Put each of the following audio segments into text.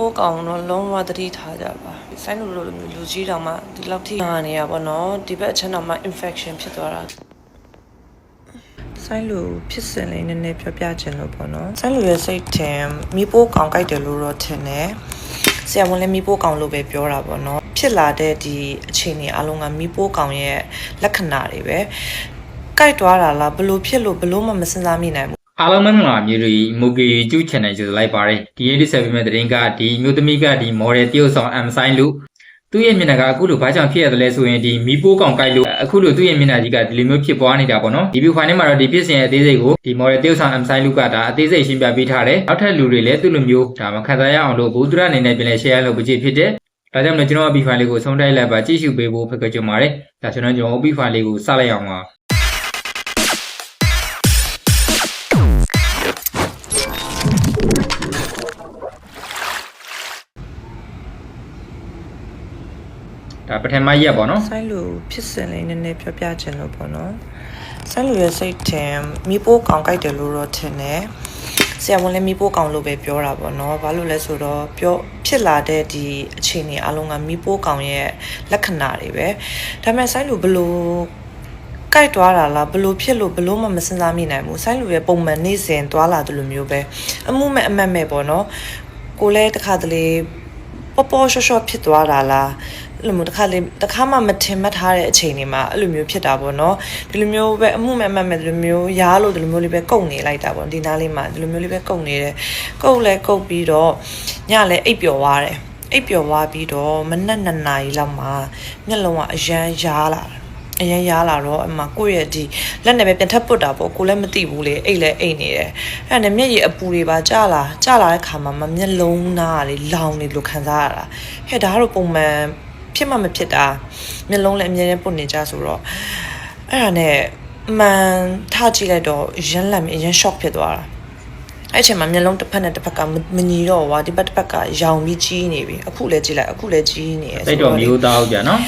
ပိုးကောင်တော့လုံးဝသတိထားကြပါဆိုင်းလူလိုလိုမျိုးလူကြီးတောင်မှဒီလောက်ထိနာနေရပါတော့ဒီဘက်အချက်တော့မှ infection ဖြစ်သွားတာဆိုင်လူဖြစ်စဉ်လေးနည်းနည်းပြောပြချင်လို့ပေါ့နော်ဆိုင်လူရဲ့စိတ်ထင်မိပိုးကောင်ကြိုက်တယ်လို့တော့ထင်တယ်ဆရာဝန်လည်းမိပိုးကောင်လို့ပဲပြောတာပေါ့နော်ဖြစ်လာတဲ့ဒီအခြေအနေအလုံးကမိပိုးကောင်ရဲ့လက္ခဏာတွေပဲကြိုက်သွားတာလားဘလို့ဖြစ်လို့ဘလို့မှမစင်စားမိနိုင်ဘူး အားလုံးမင်္ဂလာမျိုးတွေမိုကီကျူ channel ကျေးဇူးလိုက်ပါတယ်ဒီနေ့ဆက်ပြီးမဲ့တဲ့ရင်ကဒီမျိုးသမီးကဒီ model တရုတ်ဆောင် M sign လို့သူ့ရဲ့မျက်နှာကအခုလိုဘာကြောင့်ဖြစ်ရတယ်လဲဆိုရင်ဒီမီပိုးကောင်ကိုက်လို့အခုလိုသူ့ရဲ့မျက်နှာကြီးကဒီလိုမျိုးဖြစ်ပွားနေတာပေါ့နော်ဒီ view file ထဲမှာတော့ဒီဖြစ်စဉ်ရဲ့အသေးစိတ်ကိုဒီ model တရုတ်ဆောင် M sign လို့ကဒါအသေးစိတ်ရှင်းပြပေးထားတယ်နောက်ထပ်လူတွေလည်းသူ့လိုမျိုးဒါမှခံစားရအောင်လို့ဘုဒ္ဓရအနေနဲ့ပြန်လဲ share လုပ်ပေးချင်ဖြစ်တယ်ဒါကြောင့်လည်းကျွန်တော် B file လေးကိုဆုံးတိုက်လိုက်ပါကြည့်ရှုပေးဖို့ဖိတ်ခေါ်ချင်ပါတယ်ဒါဆိုတော့ကျွန်တော် B file လေးကိုစလိုက်အောင်ပါ ဒါပထမရက်ပေါ့နော်ဆိုင်လူဖြစ်စဉ်လေးနည်းနည်းပြောပြချင်လို့ပေါ့နော်ဆိုင်လူရဲ့စိတ်ထင်မိပိုးကောင်ကြိုက်တယ်လို့တော့ထင်တယ်ဆရာဝန်လည်းမိပိုးကောင်လို့ပဲပြောတာပေါ့နော်ဘာလို့လဲဆိုတော့ပြောဖြစ်လာတဲ့ဒီအခြေအနေအလုံးကမိပိုးကောင်ရဲ့လက္ခဏာတွေပဲဒါပေမဲ့ဆိုင်လူဘလို့ကြိုက်သွားတာလားဘလို့ဖြစ်လို့ဘလို့မှမစင်စားမိနိုင်ဘူးဆိုင်လူရဲ့ပုံမှန်နေ့စဉ်သွားလာတယ်လို့မျိုးပဲအမှုမဲ့အမတ်မဲ့ပေါ့နော်ကိုလည်းတစ်ခါတလေပေါ်ပေါ်ရှော့ရှော့ဖြစ်သွားတာလား အဲ့လိုမျိုးတစ်ခါလေတစ်ခါမှမထင်မှတ်ထားတဲ့အချိန်တွေမှာအဲ့လိုမျိုးဖြစ်တာပေါ့နော်ဒီလိုမျိုးပဲအမှုမဲ့အမတ်မဲ့ဒီလိုမျိုးရားလို့ဒီလိုမျိုးလေးပဲကုန်နေလိုက်တာပေါ့ဒီနားလေးမှာဒီလိုမျိုးလေးပဲကုန်နေတယ်ကုတ်လဲကုတ်ပြီးတော့ညလဲအိပ်ပျော်သွားတယ်အိပ်ပျော်သွားပြီးတော့မနက်2နာရီလောက်မှာမျက်လုံးကအရန်ရားလာတယ်အရင်ရားလာတော့အမကိုယ့်ရဲ့ဒီလက်နဲ့ပဲပြန်ထပ်ပုတ်တာပေါ့ကိုလည်းမသိဘူးလေအိတ်လည်းအိတ်နေတယ်အဲ့ဒါနဲ့မျက်ရည်အပူတွေပါကြာလာကြာလာတဲ့ခါမှာမမျက်လုံးသားကလေလောင်နေလို့ခံစားရတာဟဲ့ဒါကတော့ပုံမှန် ဖြစ်မှမဖြစ်တာမျက်လုံးလည်းအမြဲတမ်းပုတ်နေကြဆိုတော့အဲ့ဒါနဲ့မှန်ထကြည့်လိုက်တော့ရမ်းလန့်ပြီးအရင် shock ဖြစ်သွားတာအဲ့အချိန်မှာမျက်လုံးတစ်ဖက်နဲ့တစ်ဖက်ကမမညီတော့ဘူးကွာဒီဘက်တစ်ဖက်ကရောင်ပြီးကြီးနေပြီအခုလည်းကြည့်လိုက်အခုလည်းကြီးနေရယ်စိတ်တော်မျိုးသားဟုတ်ကြနော်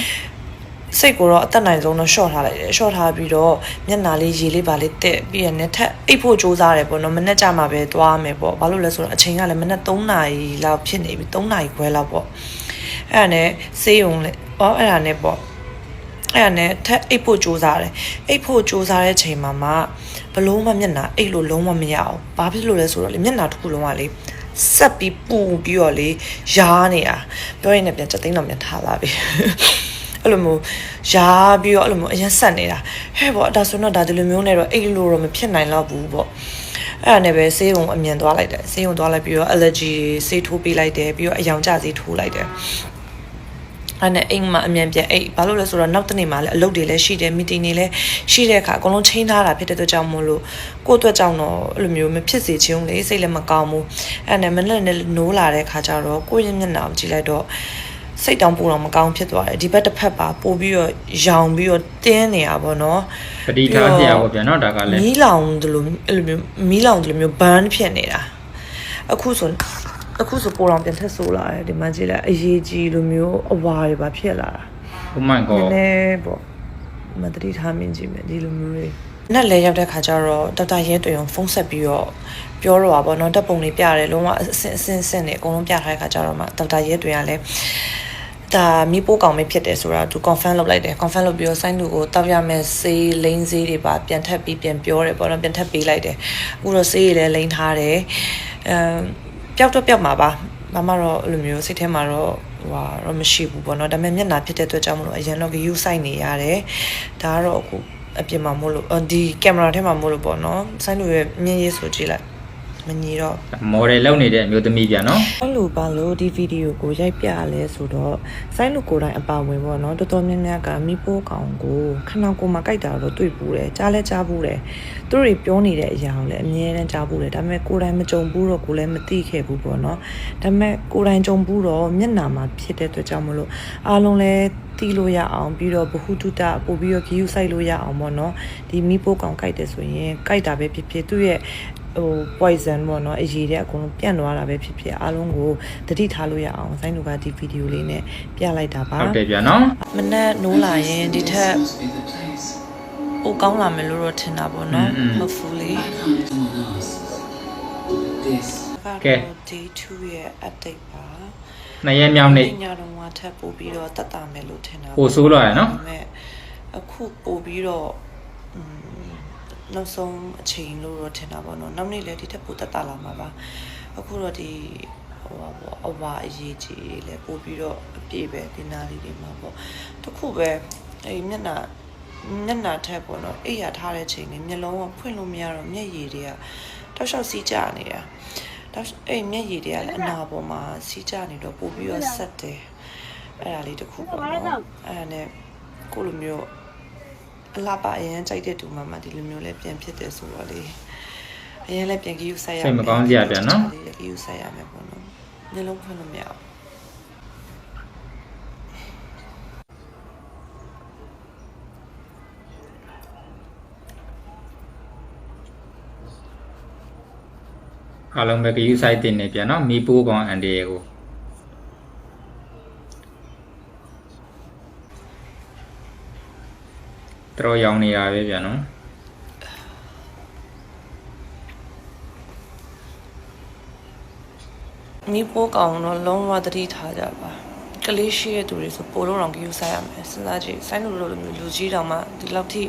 စိတ်ကိုတော့အသက်နိုင်ဆုံးတော့ short ထားလိုက်တယ် short ထားပြီးတော့မျက်နှာလေးရေလေးပါလေးတက်ပြီးရနဲ့ထက်အိပ်ဖို့ကြိုးစားတယ်ပေါ့နော်မနေ့ကျမှပဲသွားမယ်ပေါ့ဘာလို့လဲဆိုတော့အချိန်ကလည်းမနေ့3နာရီလောက်ဖြစ်နေပြီ3နာရီခွဲလောက်ပေါ့ အဲ့ဒါနဲ့ဆေးရုံလေဩအဲ့ဒါနဲ့ပေါ့အဲ့ဒါနဲ့ထက်အိပ်ဖို့ကြိုးစားတယ်အိပ်ဖို့ကြိုးစားတဲ့ချိန်မှာမှဘလို့မှမျက်နှာအိပ်လို့လုံးဝမရအောင်ဘာဖြစ်လို့လဲဆိုတော့လေမျက်နှာတစ်ခုလုံးကလေဆက်ပြီးပူပြီးတော့လေရားနေတာပြောရင်လည်းပြန်ချက်သိမ်းတော့ပြန်ထားလာပြီအဲ့လိုမျိုးရားပြီးတော့အဲ့လိုမျိုးအရင်ဆက်နေတာဟဲ့ပေါ့ဒါဆိုတော့ဒါဒီလိုမျိုးနဲ့တော့အဲ့လိုတော့မဖြစ်နိုင်တော့ဘူးပေါ့အဲ့ဒါနဲ့ပဲဆေးရုံအမြန်သွားလိုက်တယ်ဆေးရုံသွားလိုက်ပြီးတော့ allergy ဆေးထိုးပေးလိုက်တယ်ပြီးတော့အယောင်ကျဆေးထိုးလိုက်တယ် အဲ့နဲ့အိမ်မှာအမြန်ပြန်အိတ်ဘာလို့လဲဆိုတော့နောက်တနေ့မှလည်းအလုပ်တွေလည်းရှိတယ်မီတင်တွေလည်းရှိတဲ့အခါအကုန်လုံးချိန်ထားတာဖြစ်တဲ့အတွက်ကြောင့်မို့လို့ကိုယ့်အတွက်ကြောင့်တော့အဲ့လိုမျိုးမဖြစ်စေချင်ဘူးလေစိတ်လည်းမကောင်းဘူးအဲ့နဲ့မနေ့နဲ့နိုးလာတဲ့အခါကျတော့ကိုယ့်ရဲ့မျက်နှာကိုကြည့်လိုက်တော့စိတ်တောင်ပူတော့မကောင်းဖြစ်သွားတယ်ဒီဘက်တစ်ဖက်ပါပို့ပြီးတော့ရောင်ပြီးတော့တင်းနေရပါတော့ပတိထားပြရပေါ့ဗျာနော်ဒါကလည်းမီးလောင်တယ်လို့အဲ့လိုမျိုးမီးလောင်တယ်လို့မျိုးဘန်းဖြစ်နေတာအခုဆို အခုဆိုပိုတော့ပြန်ထက်ဆိုးလာတယ်ဒီမှာကြည့်လိုက်အရေးကြီးလိုမျိုးအဝါတွေပါဖြစ်လာတာ Oh my န god ည်းနည်းပေါ့မတတိထားမြင်ကြည့်မယ်ဒီလိုမျိုးတွေနဲ့လဲရောက်တဲ့ခါကျတော့ဒေါက်တာရဲတွေ့အောင်ဖုန်းဆက်ပြီးတော့ပြောတော့ပါဘောနော်တပ်ပုံလေးပြတယ်လုံးဝအစင်အစင်အစင်နဲ့အကုန်လုံးပြထားတဲ့ခါကျတော့မှဒေါက်တာရဲတွေ့ရလဲဒါမိပိုးကောင်မဖြစ်တယ်ဆိုတာသူ confirm လုပ်လိုက်တယ် confirm လုပ်ပြီးတော့ sign သူကိုတောက်ရမယ်စေးလိန်စေးတွေပါပြန်ထပ်ပြီးပြန်ပြောတယ်ပေါ့နော်ပြန်ထပ်ပေးလိုက်တယ်အခုတော့စေးတွေလည်းလိန်ထားတယ်အဲ ပျောက်တော့ပျောက်မှာပါမမတော့အဲ့လိုမျိုးစိတ်ထဲမှာတော့ဟိုဟာတော့မရှိဘူးပေါ့နော်ဒါပေမဲ့မျက်နှာဖြစ်တဲ့အတွက်ကြောင့်မလို့အရင်တော့ view site နေရတယ်ဒါကတော့အခုအပြင်မှာမို့လို့အော်ဒီကင်မရာထဲမှာမို့လို့ပေါ့နော် sign လူရဲ့မြင်ရေးဆိုကြည့်လိုက် မညီတော့ model လောက်နေတဲ့အမျိုးသမီးဗျာနော်အဲ့လိုပါလို့ဒီဗီဒီယိုကိုရိုက်ပြလဲဆိုတော့ဆိုင်းလူကိုယ်တိုင်အပါဝင်ပေါ့နော်တော်တော်များများကမိပိုးကောင်ကိုခဏကိုမှကြိုက်တာတော့တွေ့ပူတယ်ကြားလဲကြားပူတယ်သူတို့တွေပြောနေတဲ့အရာကိုလည်းအမြဲတမ်းကြားပူတယ်ဒါပေမဲ့ကိုယ်တိုင်မကြုံဘူးတော့ကိုယ်လည်းမသိခဲ့ဘူးပေါ့နော်ဒါပေမဲ့ကိုယ်တိုင်ကြုံဘူးတော့မျက်နှာမှာဖြစ်တဲ့အတွက်ကြောင့်မလို့အားလုံးလည်းတီးလို့ရအောင်ပြီးတော့ဘ ഹു တုတပို့ပြီးတော့ဂီယူဆိုင်လို့ရအောင်ပေါ့နော်ဒီမိပိုးကောင်ကြိုက်တယ်ဆိုရင်ကြိုက်တာပဲဖြစ်ဖြစ်သူ့ရဲ့ ဟို poison ပေါ့နော်အရေးတဲ့အကုန်လုံးပြန့်သွားတာပဲဖြစ်ဖြစ်အားလုံးကိုတတိထားလို့ရအောင်ဆိုင်းတို့ကဒီဗီဒီယိုလေးနဲ့ပြလိုက်တာပါဟုတ်တယ်ဗျာနော်မနဲ့နိုးလာရင်ဒီထက်ပိုကောင်းလာမယ်လို့တော့ထင်တာပေါ့နော် hopefully ကတော့ကဲ day 2ရဲ့ update ပါနှစ်ရက်မြောက်နေ့ညတော့မှထပ်ပို့ပြီးတော့တက်တာမယ်လို့ထင်တာပိုဆိုးတော့ရယ်နော်ဒါပေမဲ့အခုပို့ပြီးတော့อืม နောက်ဆုံးအချိန်လို့တော့ထင်တာပေါ့နော်နောက်နေ့လည်းဒီထက်ပိုတက်တာလာမှာပါအခုတော့ဒီဟိုပါပေါ့အဝါအရေးကြီးတွေလည်းပို့ပြီးတော့အပြည့်ပဲဒီနာလေးတွေမှာပေါ့တခုပဲအဲ့ဒီမျက်နှာမျက်နှာထက်ပေါ့နော်အိပ်ရထားတဲ့ချိန်လေးမျက်လုံးကဖွင့်လို့မရတော့မျက်ရည်တွေကတောက်လျှောက်စီးကြနေတာတောက်အဲ့မျက်ရည်တွေကလည်းအနာပေါ်မှာစီးကြနေတော့ပို့ပြီးတော့ဆက်တယ်အဲ့ဒါလေးတစ်ခုပေါ့နော်အဲ့ဒါနဲ့ကိုလိုမျိုး အလားပါအရင်ကြိုက်တဲ့တူမမဒီလိုမျိုးလည်းပြန်ဖြစ်တယ်ဆိုတော့လေအရင်လည်းပြန်ကြည့်ယူဆက်ရမယ်စိတ်မကောင်းစရာပြန်နော်ဒီလည်းကြည့်ယူဆက်ရမယ်ပေါ့နော်ညလုံးဖွင့်လို့မရဘူးအားလုံးပဲဂရုစိုက်တင်နေပြန်နော်မီပိုးကောင်အန်ဒီကို တော်ရောင်နေတာပဲပြန်နော်မိပိုးကောင်တော့လုံးဝသတိထားကြပါကလေးရှိတဲ့သူတွေဆိုပိုတော့တော့ကြည့်ယူဆက်ရမယ်စဉ်းစားကြည့်ဆိုင်းလို့လို့လိုမျိုးလူကြီးတောင်မှဒီလောက်ထိ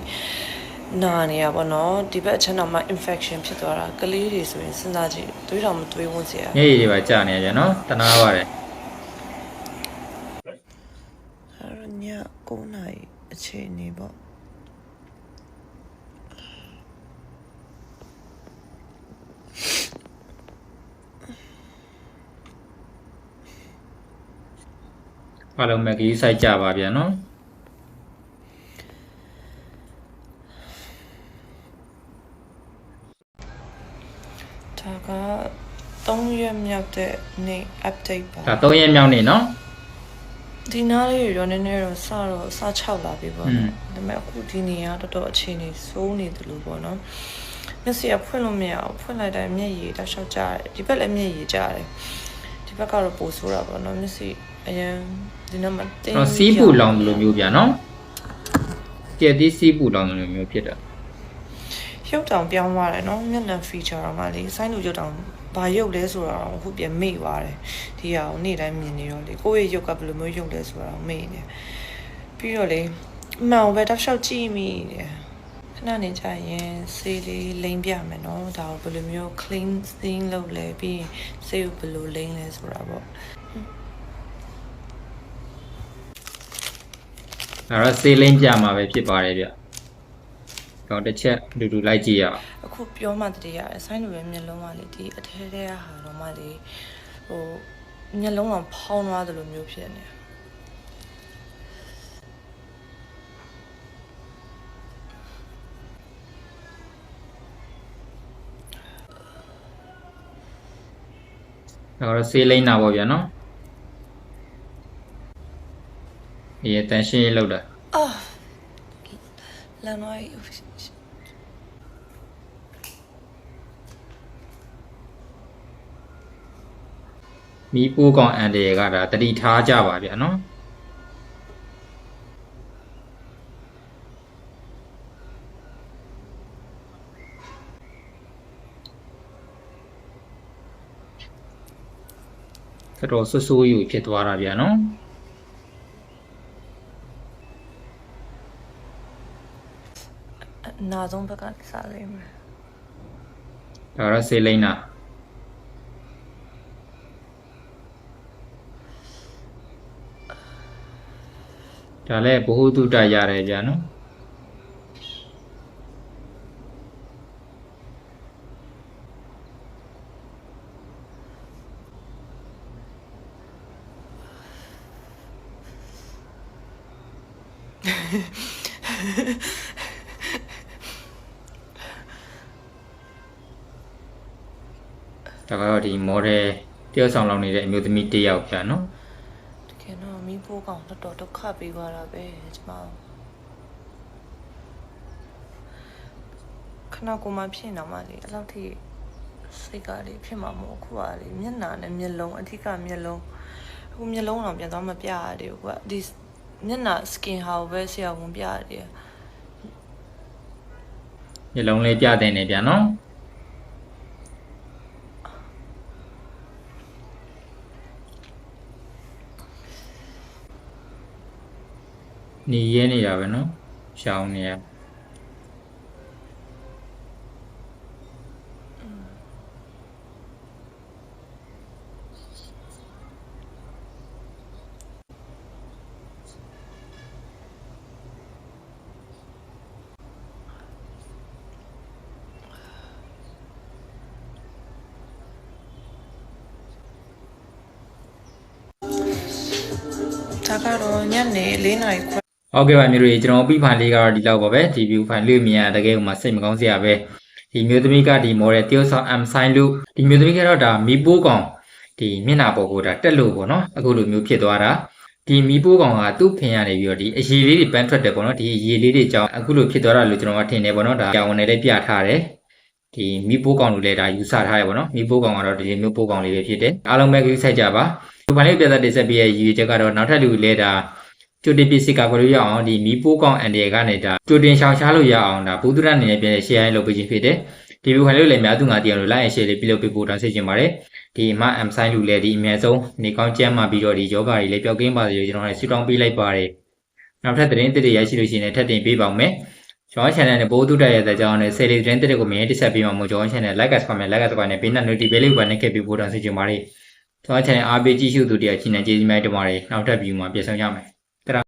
နာနေရပါတော့ဒီဘက်အချက်တော့မှ infection ဖြစ်သွားတာကလေးတွေဆိုရင်စဉ်းစားကြည့်တွေးတောင်မတွေးဝန်းစရာမျက်ရည်တွေပါကျနေပြန်နော်တနာပါတယ်အဲ့တော့ည9နာရီအချိန်နေပေါ့ အားလုံးပဲဂရုစိုက်ကြပါပြန်နော်ဒါက3ရက်မြောက်တဲ့နေ့ update ပါဒါ3ရက်မြောက်နေ့နော်ဒီနားလေးရောနည်းနည်းတော့စတော့စ6လာပြီပေါ့อืมနော်ဒါပေမဲ့အခုဒီနေရာတော်တော်အခြေအနေစိုးနေတယ်လို့ပေါ့နော်မျက်စိကဖွင့်လို့မရအောင်ဖွင့်လိုက်တိုင်းမျက်ရည်တောက်လျှောက်ကြတယ်ဒီဘက်လည်းမျက်ရည်ကြတယ် ဒီဘက်ကတော့ပိုဆိုးတာပေါ့နော်မျက်စိအရင်ဒီနောက်မှာတင်းတော့စီးပူလောင်လိုမျိုးပြန်နော်ကျက်သေးစီးပူလောင်လိုမျိုးဖြစ်တာရုပ်တောင်ပြောင်းသွားတယ်နော်မျက်နှာ feature တော့မှလေဆိုင်းလူရုပ်တောင်ဘာရုပ်လဲဆိုတာတော့အခုပြန်မေ့သွားတယ်ဒီဟာကိုနေ့တိုင်းမြင်နေတော့လေကိုယ့်ရဲ့ရုပ်ကဘယ်လိုမျိုးရုပ်လဲဆိုတာတော့မေ့နေပြီးတော့လေအမှန်ကိုပဲတောက်လျှောက်ကြည့်မိတယ် ခဏနေကြရင်ဆေးလေးလိမ့်ပြမယ်နော်ဒါကိုဘယ်လိုမျိုး cleansing လုပ်လဲပြီးရင်ဆေးကိုဘယ်လိုလိမ့်လဲဆိုတာပေါ့ဒါတော့ဆေးလိမ့်ပြမှာပဲဖြစ်ပါတယ်ဗျတော့တစ်ချက်အတူတူလိုက်ကြည့်ရအောင်အခုပြောမှတည်းရတယ်ဆိုင်းလူရဲ့မျက်လုံးကလေဒီအထဲထဲကဟာတော့မှလေဟိုမျက်လုံးကဖောင်းသွားတယ်လို့မျိုးဖြစ်နေတယ် ဒါကတော့ဆေးလိမ့်တာပေါ့ဗျာနော်အေးတန်ရှင်းရေးလောက်တာအာလမ်းသွားမီးပိုးကောင်အန်ဒီကဒါတတိထားကြပါဗျာနော် တော်တော်ဆွဆိုးယူဖြစ်သွားတာဗျာနော်အနာဆုံးဘက်ကစားလိမ့်မယ်ဒါကတော့ဆေးလိမ့်တာဒါလည်းဘ ഹു တုတရတယ်ဗျာနော် ဒါကတော့ဒီ model တယောက်ဆောင်လောင်နေတဲ့အမျိုးသမီးတစ်ယောက်ဗျာနော်တကယ်တော့မီးဖိုးကောင်တော်တော်ဒုက္ခပေးသွားတာပဲကျမခဏကိုမှဖြစ်နေမှာလေအဲ့လောက်ထိစိတ်ကလေးဖြစ်မှာမဟုတ်အခုကလေမျက်နှာနဲ့မျက်လုံးအထက်ကမျက်လုံးအခုမျက်လုံးတော့ပြန်သွားမပြရတယ်အခုကဒီမျက်နှာ skin ဟာကိုပဲဆရာဝန်ပြရတယ်မျက်လုံးလေးပြတဲ့နေဗျာနော် နေရဲနေတာပဲနော်ရှောင်းနေရဒါကတော့ညနေ၄နာရီခွဲ ဟုတ်ကဲ့ပါမျိုးတွေကျွန်တော်ပြီးဖိုင်လေးကတော့ဒီလောက်ပါပဲဒီ view ဖိုင်လေးမြင်ရတကယ်ဥမာစိတ်မကောင်းစရာပဲဒီမျိုးသမီးကဒီ model တရုပ်ဆောင် M sign လို့ဒီမျိုးသမီးကတော့ဒါမီပိုးကောင်ဒီမျက်နှာပေါ်ကိုဒါတက်လို့ပေါ့နော်အခုလိုမျိုးဖြစ်သွားတာဒီမီပိုးကောင်ကသူ့ဖင်ရနေပြီးတော့ဒီအရေလေးတွေပန်းထွက်တယ်ပေါ့နော်ဒီအရေလေးတွေကြောင့်အခုလိုဖြစ်သွားတာလို့ကျွန်တော်ကထင်တယ်ပေါ့နော်ဒါကြောင်ဝင်လည်းပြထားတယ်ဒီမီပိုးကောင်လို့လည်းဒါယူဆထားရပေါ့နော်မီပိုးကောင်ကတော့ဒီလိုမျိုးပိုးကောင်လေးပဲဖြစ်တယ်အားလုံးပဲကြည့်ဆိုင်ကြပါဒီဖိုင်လေးပြသတင်ဆက်ပြီးရဲ့ရည်ရွယ်ချက်ကတော့နောက်ထပ်လူလည်းဒါ ကြိုတင်ပစ္စည်းကကိုလို့ရအောင်ဒီမီပိုးကောင်းအန်ဒီကနေဒါကြိုတင်ရှောင်ရှားလို့ရအောင်ဒါဘုဒ္ဓရအနေနဲ့ပြန် share လုပ်ပေးခြင်းဖြစ်တယ်ဒီဗီဒီယိုခိုင်လို့လည်းများသူငါတည်အောင်လို့ like and share လေးပြုလုပ်ပေးဖို့တောင်းဆိုချင်ပါတယ်ဒီအမ M sign လူလည်းဒီအမြဲဆုံးနေကောင်းကျန်းမာပြီးတော့ဒီယောဂါတွေလည်းပျောက်ကင်းပါစေလို့ကျွန်တော်လည်းဆုတောင်းပေးလိုက်ပါတယ်နောက်ထပ်သတင်းသစ်တွေရရှိလို့ရှိရင်လည်းထပ်တင်ပေးပါဦးမယ်ကျွန်တော် channel နဲ့ဘိုးတုတက်ရတဲ့ကြောင်းနဲ့ဆယ်လီသတင်းသစ်တွေကိုမြင်တက်ဆက်ပေးမှာမို့ကျွန်တော် channel like and comment like and subscribe နဲ့ဘေးနဲ့ notification လေးကိုပါနဲ့ခဲ့ပေးဖို့တောင်းဆိုချင်ပါတယ်ကျွန်တော် channel အားပေးကြည့်ရှုသူတွေကချီးနှံကျေးဇူးများတင်ပါတယ်နောက်ထပ် view မှာပြန်ဆောင်ကြမယ်